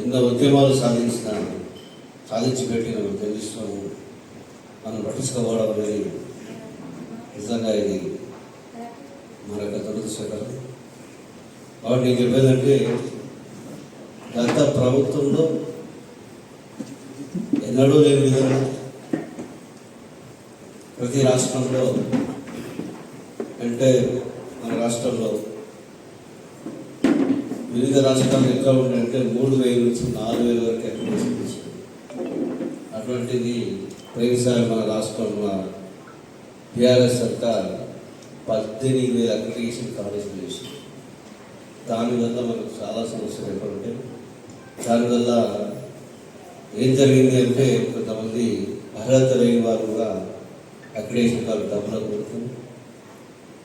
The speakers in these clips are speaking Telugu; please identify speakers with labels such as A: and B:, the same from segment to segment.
A: ఎన్నో ఉద్యమాలు సాధించిన సాధించి పెట్టిన తెలుస్తాము మనం పట్టించుకోవడం అనేది నిజంగా ఇది మరొక దురదృష్టకరం. కాబట్టి నేను చెప్పేదంటే గత ప్రభుత్వంలో ఎన్నడూ లేని విధంగా ప్రతి రాష్ట్రంలో అంటే మన రాష్ట్రంలో వివిధ రాష్ట్రాలు ఎక్కడ ఉంటాయంటే మూడు వేలు నుంచి నాలుగు వేల వరకు అప్లికేషన్ అటువంటిది పోయినసారి మన రాష్ట్రంలో టీఆర్ఎస్ సర్కార్ పద్దెనిమిది వేల అప్లికేషన్ కాలేజీలు చేసింది. దానివల్ల మనకు చాలా సమస్యలు ఏర్పడుంటాయి దానివల్ల ఏం జరిగింది అంటే కొంతమంది అర్హత లేని వారు కూడా అక్రిడేషన్ కార్డు డబ్బులు కొడుతుంది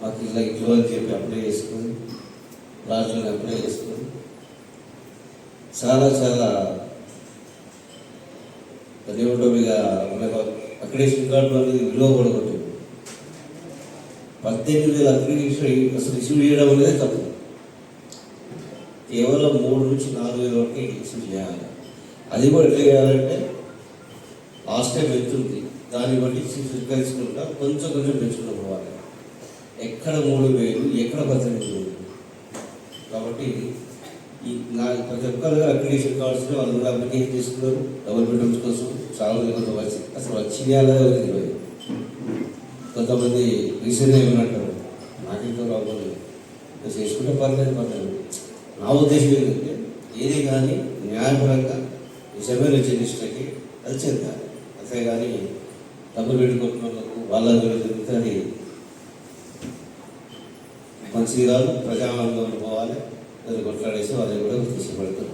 A: మాకు ఇలా ఇవ్వని చెప్పి అప్లై చేసుకుని రాజులను అప్లై చేసుకుని చాలా చాలా అదేమిటో మీద మనకు అక్రిడేషన్ కార్డు అనేది విలువ కూడా కొట్టింది పద్దెనిమిది వేల అక్రిడేషన్ అసలు ఇష్యూ చేయడం అనేది తప్పు. కేవలం మూడు నుంచి నాలుగు వేల వరకు ఇష్యూ చేయాలి. అది కూడా ఎట్లా చేయాలంటే లాస్ట్ టైం వెళ్తుంది దాన్ని బట్టి స్వీకరించుకుంటా కొంచెం కొంచెం పెంచుకుంటూ పోవాలి. ఎక్కడ మూడు వేలు ఎక్కడ పద్దెనిమిది వేలు? కాబట్టి ఈ నా ప్రతి ఒక్కరుగా అప్లికేషన్ కార్డ్స్ వాళ్ళు కూడా అప్లికేషన్ చేసుకున్నారు. డబుల్ బెడ్రూమ్స్ కోసం చాలా మంది కొంత వచ్చి అసలు వచ్చినాయా లేదా తెలియదు కొంతమంది రీసెంట్గా ఏమన్నట్టారు నాకెంతో రాబోలేదు చేసుకుంటే పర్లేదు పర్లేదు. నా ఉద్దేశం ఏంటంటే ఏది కానీ న్యాయపరంగా నిజమైన చెల్లించడానికి అది చెందాలి. అంతేగాని డబ్బులు పెట్టుకుంటున్నందుకు వాళ్ళకు వాళ్ళ జరుగుతుంది అది మంచిది కాదు ప్రజానందంలో పోవాలి. అది కొట్లాడేసి వాళ్ళని కూడా తీసుకుపెడతారు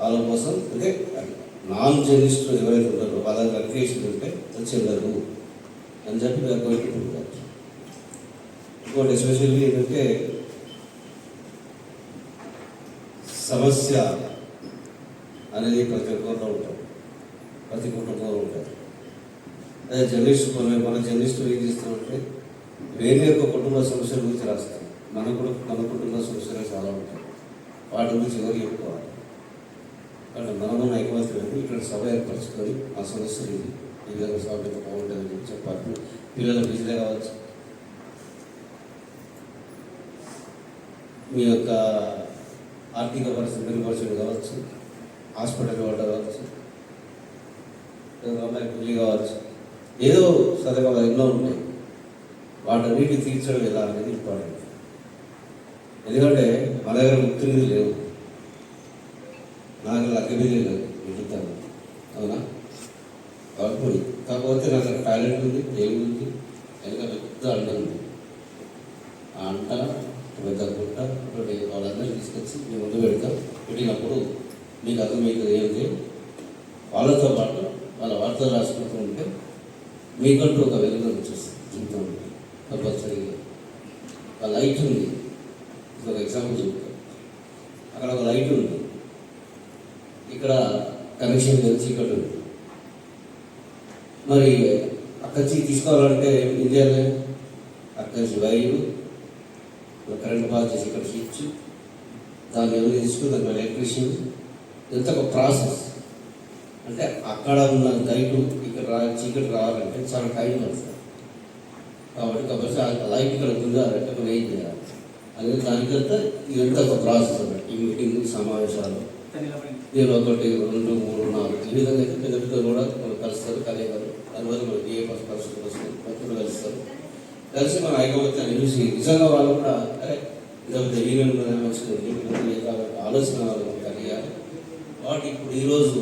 A: వాళ్ళ కోసం అంటే నాన్ జర్నలిస్టులు ఎవరైతే ఉంటారో వాళ్ళ అప్లికేషన్ ఉంటే అది చెల్లదు అని చెప్పి నాకు పెట్టుకుంటారు. ఇంకోటి ఎస్పెషల్లీ ఏంటంటే సమస్య అనేది ప్రతి ఒక్కరిలో ఉంటుంది. ప్రతి కుటుంబంలో ఉంటారు అదే జర్నలిస్ట్ మన మన జర్నలిస్టులు ఏం చేస్తామంటే వేరే యొక్క కుటుంబ సమస్యల గురించి రాస్తాం మన కూడా మన కుటుంబ సమస్యలు చాలా ఉంటాయి వాటి గురించి ఎవరు చెప్పుకోవాలి? కాబట్టి మనము ఐకమత్యం ఇక్కడ సభ ఏర్పరచుకొని ఆ సమస్యలు ఇది ఈ విధంగా సభ బాగుంటుందని చెప్పి చెప్పాలి. పిల్లల బిజీలే కావచ్చు. మీ యొక్క ఆర్థిక పరిస్థితి మెరుగుపరచడం కావచ్చు హాస్పిటల్ వాటర్ కావచ్చు అమ్మాయి పెళ్ళి కావచ్చు ఏదో సదగా ఎన్నో ఉన్నాయి వాటన్నిటి తీర్చడం ఎలా అనేది ఇంపార్టెంట్. ఎందుకంటే మన దగ్గర ముక్తులు లేవు. నాకు లక్కబిల్లి లేదు. వెతుకుతాను అవునా? కాబట్టి కాకపోతే నాకు దగ్గర టాయిలెట్ ఉంది దేవుడు ఉంది? ఇంకా పెద్ద అంట ఉంది. ఆ అంట పెద్ద గుట్ట ఒకటి వాళ్ళందరినీ తీసుకొచ్చి మేము ముందు పెడతాం. పెట్టినప్పుడు మీకు అర్థం మీకు ఏంటి వాళ్ళతో పాటు వాళ్ళ వార్తలు రాసుకుంటూ ఉంటే మీకంటూ ఒక వెలుగు వచ్చేస్తుంది. జీవితంలో. కంపల్సరీగా ఆ లైట్ ఉంది. ఒక ఎగ్జాంపుల్ చెప్తాను అక్కడ ఒక లైట్ ఉంది. ఇక్కడ కనెక్షన్ తెలిసి ఇక్కడ ఉంది. మరి అక్కడి నుంచి తీసుకోవాలంటే ఏం చేయాలి అక్కడి నుంచి వైరు కరెంట్ పాస్ చేసి ఇక్కడ స్విచ్ దాన్ని ఎవరు తీసుకుని దాని ఎలక్ట్రీషియన్ ఎంత ఒక ప్రాసెస్ అంటే అక్కడ ఉన్న లైట్ ఇక్కడ రా చీకటి రావాలంటే చాలా టైం పడుతుంది. కాబట్టి కాబట్టి లైట్ ఇక్కడ ఉండాలంటే మనం ఏం చేయాలి? అనేది కార్యకర్త ఇదంతా ఒక ప్రాసెస్ అన్నమాట. ఈ మీటింగ్ సమావేశాలు. నేను ఒకటి రెండు మూడు నాలుగు. ఈ విధంగా అయితే పెద్ద కూడా కలుస్తారు కలిగారు తర్వాత మనకి ఏ పరిస్థితులు వస్తుంది భక్తులు కలుస్తారు. కలిసి మన ఐకమత్యాన్ని చూసి నిజంగా వాళ్ళు కూడా అరే ఇంత వచ్చింది కాబట్టి ఆలోచన వాళ్ళు కలిగారు. వాటి ఇప్పుడు ఈరోజు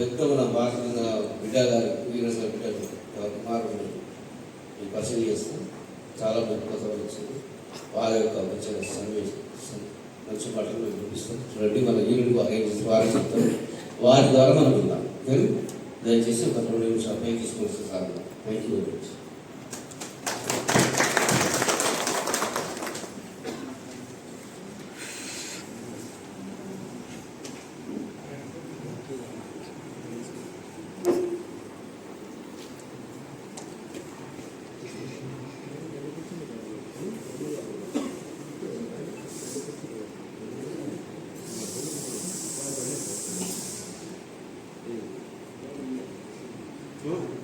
A: పెద్ద మన భారత బిడ్డ గారి వీరస బిడ్డ కుమారుడు ఈ పరిచయం చేస్తాం చాలా గొప్ప వచ్చింది. వారి యొక్క మంచి సన్నివేశం మంచి మాటలు మేము చూపిస్తాం చూడండి మన యూనిట్ వారి చెప్తాం వారి ద్వారా మనం విన్నాం దయచేసి ఒక రెండు నిమిషాలు పై తీసుకొని sir thank you very much Tú.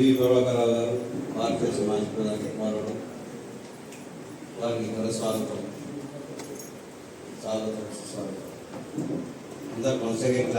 A: దేవి ప్రభాకరరావు గారు భారతదేశ మాజీ ప్రధాని కుమారుడు వారికి ఘన స్వాగతం స్వాగతం స్వాగతం అందరు వన్స్ అగైన్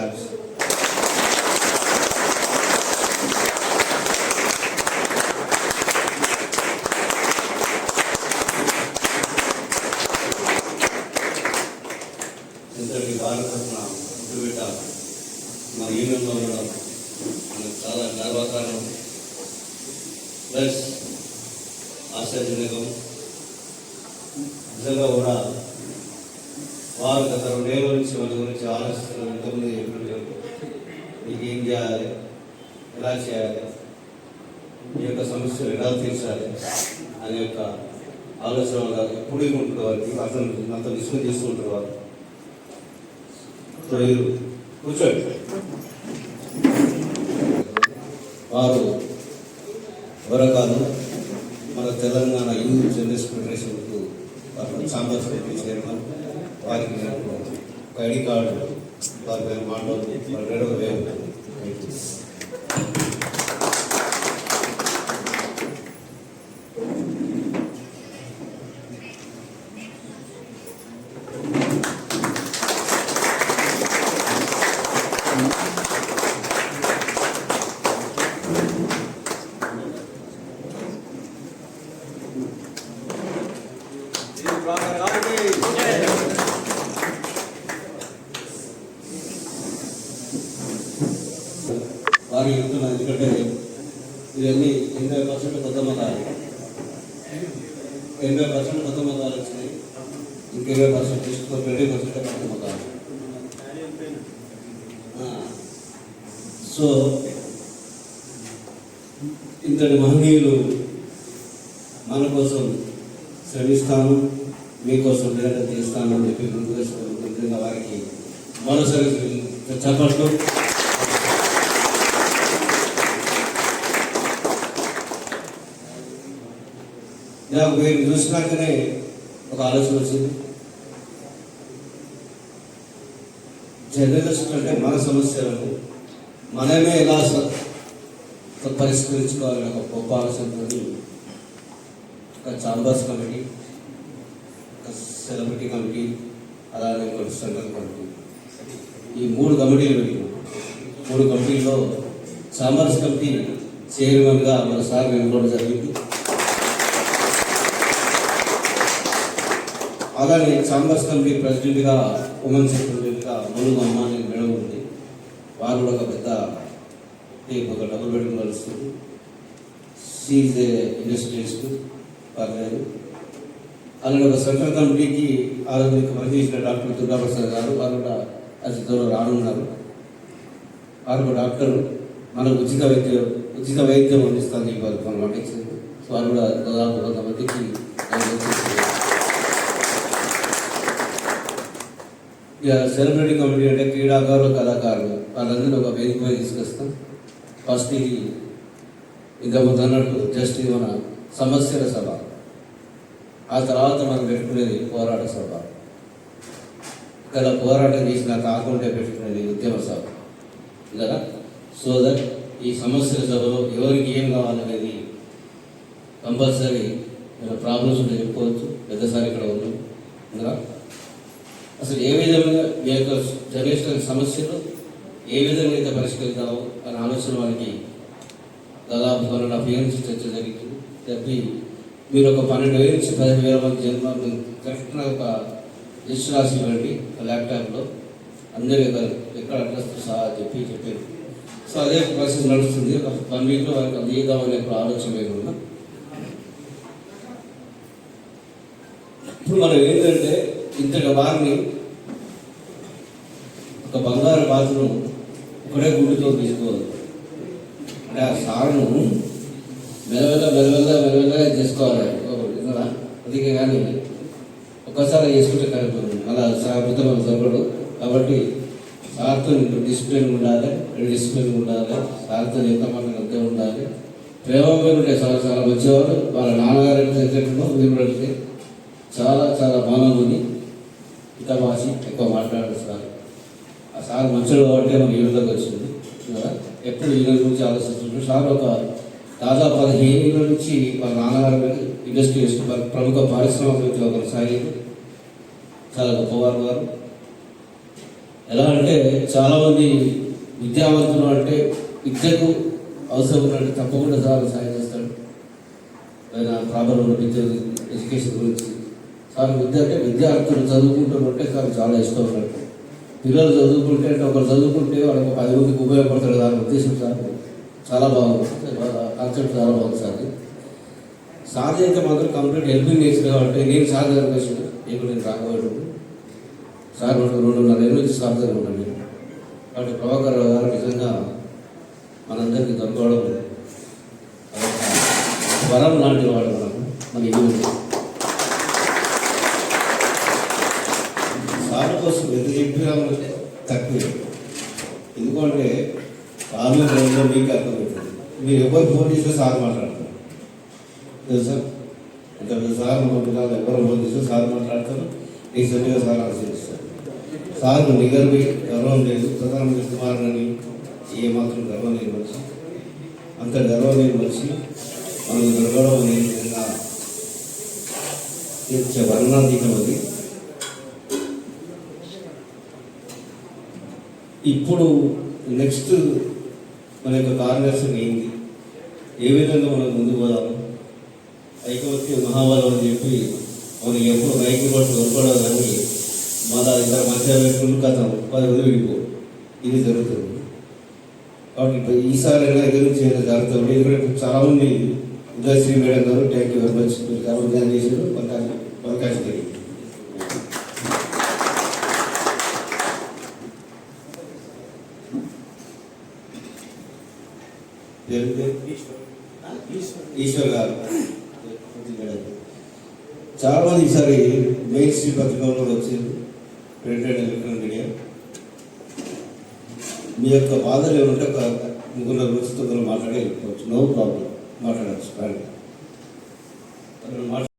A: ఉంది ఎప్పుడు చెప్పినట్టు మీకు ఏం చేయాలి? ఎలా చేయాలి? ఈ యొక్క సమస్యలు ఎలా తీర్చాలి? అనే యొక్క ఆలోచన వల్ల ఎప్పుడు ఉంటుంది వారికి అతను అంత డిస్కస్ చేస్తూ ఉంటారు మీరు కూర్చోండి. వారు వరకాలు మన తెలంగాణ యూత్ జనరేషన్ ఫెడరేషన్కు వారు సాంబార్ చైర్మన్ వారికి ఒక ఐడి కార్డు వారి పేరు మాట్లాడు వారి సో ఇంతటి మహనీయులు మన కోసం శ్రమిస్తాను మీకోసం నిరంతరం తీస్తాను అని చెప్పి ముందుగా వారికి మరోసారి చెప్పట్లు నాకు మీరు చూసినాకనే ఒక ఆలోచన వచ్చింది. జర్నలిస్ట్ అంటే మన సమస్యలను మనమే ఎలా పరిష్కరించుకోవాలని ఒక గొప్ప ఆలోచనతో ఒక చాంబర్స్ కమిటీ ఒక సెలబ్రిటీ కమిటీ అలానే ఒక సెంట్రల్ కమిటీ. ఈ మూడు కమిటీలు పెట్టినాం. మూడు కమిటీల్లో చాంబర్స్ కమిటీ చైర్మన్గా మరోసారి సార్ ఎన్నుకోవడం జరిగింది. అలానే చాంబర్స్ కమిటీ ప్రెసిడెంట్గా ఉమెన్ సెక్రటరీగా ములుగు అమ్మ అని మేడం ఉంది. వారు కూడా ఒక పెద్ద ఒక డబుల్ బెడ్రూమ్ నడుస్తుంది. సీజ్ ఇండస్ట్రియలిస్ట్ పర్లేదు. అలాగే ఒక సెంట్రల్ కమిటీకి ఆరోగ్య పనిచేసిన డాక్టర్ దుర్గాప్రసాద్ గారు వారు కూడా అతి త్వరలో రానున్నారు. వారు ఒక డాక్టర్. మనకు ఉచిత వైద్యం ఉచిత వైద్యం అందిస్తాను చెప్పి వారు మనం సో వారు కూడా దాదాపు కొంతమందికి వైద్యం చేస్తున్నారు. ఇక సెలబ్రిటీ కమిటీ అంటే క్రీడాకారులు కళాకారులు. వాళ్ళందరూ ఒక వేదికపై తీసుకొస్తాం. ఫస్ట్ ఇది ఇంకా ముందు అన్నట్టు జస్ట్ ఇది మన సమస్యల సభ. ఆ తర్వాత మనం పెట్టుకునేది పోరాట సభ. ఇక్కడ పోరాటం చేసిన కాకుండా పెట్టుకునేది ఉద్యమ సభ. కదా? సో దట్ ఈ సమస్యల సభలో ఎవరికి ఏం కావాలనేది కంపల్సరీ ప్రాబ్లమ్స్ ఉంటే చెప్పుకోవచ్చు. పెద్దసారి ఇక్కడ ఉన్నాం కదా అసలు ఏ విధంగా మీ యొక్క జనరేషన్ సమస్యలు ఏ విధంగా అయితే పరిష్కరిస్తామో అనే ఆలోచన వారికి దాదాపు వన్ అండ్ హాఫ్ ఇయర్ నుంచి చర్చ జరిగింది. తప్పి మీరు ఒక పన్నెండు వేల నుంచి పదిహేను వేల మంది జన్మ కరెక్ట్గా ఒక లిస్ట్ రాసి ఇవ్వండి ల్యాప్టాప్లో. అందరూ ఎక్కడ ఎక్కడ అడ్రస్ సహా చెప్పి చెప్పారు సో అదే ప్రాసెస్ నడుస్తుంది. ఒక వన్ వీక్లో వారికి అందిద్దామనే ఒక ఆలోచన లేకుండా ఇప్పుడు మనం ఏంటంటే ఇంతటి వారిని ఒక బంగారు బాతును ఒకటే గుడ్డుతో తీసుకోవాలి. అంటే ఆ సారును మెల్లమెల్ల మెల్లమెల్ల మెల్లమెల్లగా చేసుకోవాలి. అందుకే కానీ ఒక్కసారి చేసుకుంటే కరెక్ట్ అలా సాగుతం సరిపడు కాబట్టి సార్తో డిసిప్లిన్ ఉండాలి డిసిప్లిన్ ఉండాలి సార్తో ఎంత మంది అంతే ఉండాలి. ప్రేమ మీద ఉంటే చాలా చాలా మంచివారు. వాళ్ళ నాన్నగారు ఎట్లా వీరుడితే చాలా చాలా బాగుంది ఇంకా భాష ఎక్కువ మాట్లాడారు సార్ ఆ సార్ మంచోడు కాబట్టి మనకి ఈవిడలోకి వచ్చింది. ఎప్పుడు ఈయన గురించి ఆలోచిస్తుంటారు. సార్ ఒక దాదాపు పదిహేను ఏళ్ళ నుంచి వాళ్ళ నాన్నగారు ఇండస్ట్రీ చేస్తున్నారు ప్రముఖ పారిశ్రామికవేత్తలు సాయి. చాలా గొప్పవారు వారు ఎలా అంటే చాలామంది విద్యావంతులు అంటే విద్యకు అవసరం ఉన్నట్టు తప్పకుండా సార్ సాయం చేస్తాడు ఆయన ప్రాబ్లం ఉన్న విద్య ఎడ్యుకేషన్ గురించి. సార్ విద్య అంటే విద్యార్థులు చదువుకుంటున్నట్టే సార్ చాలా ఇష్టం ఉన్నట్టు పిల్లలు చదువుకుంటే అంటే ఒకరు చదువుకుంటే వాళ్ళకి ఒక పది మందికి ఉపయోగపడతాడు దాని ఉద్దేశం సార్. చాలా బాగుంది. కాన్సెప్ట్ చాలా బాగుంది సార్ సార్ అయితే మాత్రం కంప్లీట్ హెల్పింగ్ చేసిన కాబట్టి నేను సార్ దగ్గర వచ్చిన ఇప్పుడు నేను రాకపోయాడు సార్ రెండు రెండున్నర ఏళ్ళ నుంచి సార్ దగ్గర ఉన్నాను నేను కాబట్టి ప్రభాకర్ రావు గారు నిజంగా మనందరికీ దొరకవడం వరం లాంటి వాడు మనం. మన ఇల్లు సార్ కోసం ఎంత చెప్పినా మనకి తక్కువే ఎందుకంటే సార్లు రోజుల్లో మీకు అర్థమవుతుంది మీరు ఎవరు ఫోన్ చేస్తే సార్ మాట్లాడతారు. తెలుసా? అంటే మీరు సార్ మా పిల్లలు ఎవరు ఫోన్ చేస్తే సార్ మాట్లాడతారు. రీసెంట్గా సార్ ఆశీర్స్తారు సార్ నిగర్వి గర్వం లేదు. ప్రధానమంత్రి కుమారుని ఏ మాత్రం గర్వం లేని మనిషి. అంత గర్వం లేని మనిషి మనకు గర్వడం అనేది విధంగా ఇది వర్ణాతీతం అది ఇప్పుడు నెక్స్ట్ మన యొక్క కార్యదర్శనం ఏంటి? ఏ విధంగా మనం ముందు పోదాము ఐకమత్య మహాబలం అని చెప్పి మనం ఎప్పుడు ఐక్య పట్టు దొరకడం కానీ మన ఇద్దరు మధ్య పెట్టుకుని కథ పది మంది విడిపో ఇది జరుగుతుంది. కాబట్టి ఈసారి గురించి జరుగుతుంది ఎందుకంటే చాలామంది Udayasri madam garu thank you very much. మీరు చాలా చేశారు. అవకాశం అవకాశం జరిగింది పేరు పేరు? ఈశ్వర్. గారు. చాలా మంది ఈసారి మెయిన్ స్ట్రీమ్ పత్రికలో వచ్చింది ప్రింట్ అండ్ ఎలక్ట్రానిక్ మీడియా మీ యొక్క బాధలు ఏమంటే ఒక ముగ్గురు నలుగురు మాట్లాడి వెళ్ళిపోవచ్చు. నో ప్రాబ్లం మాట్లాడచ్చు. రండి. మాట్లాడ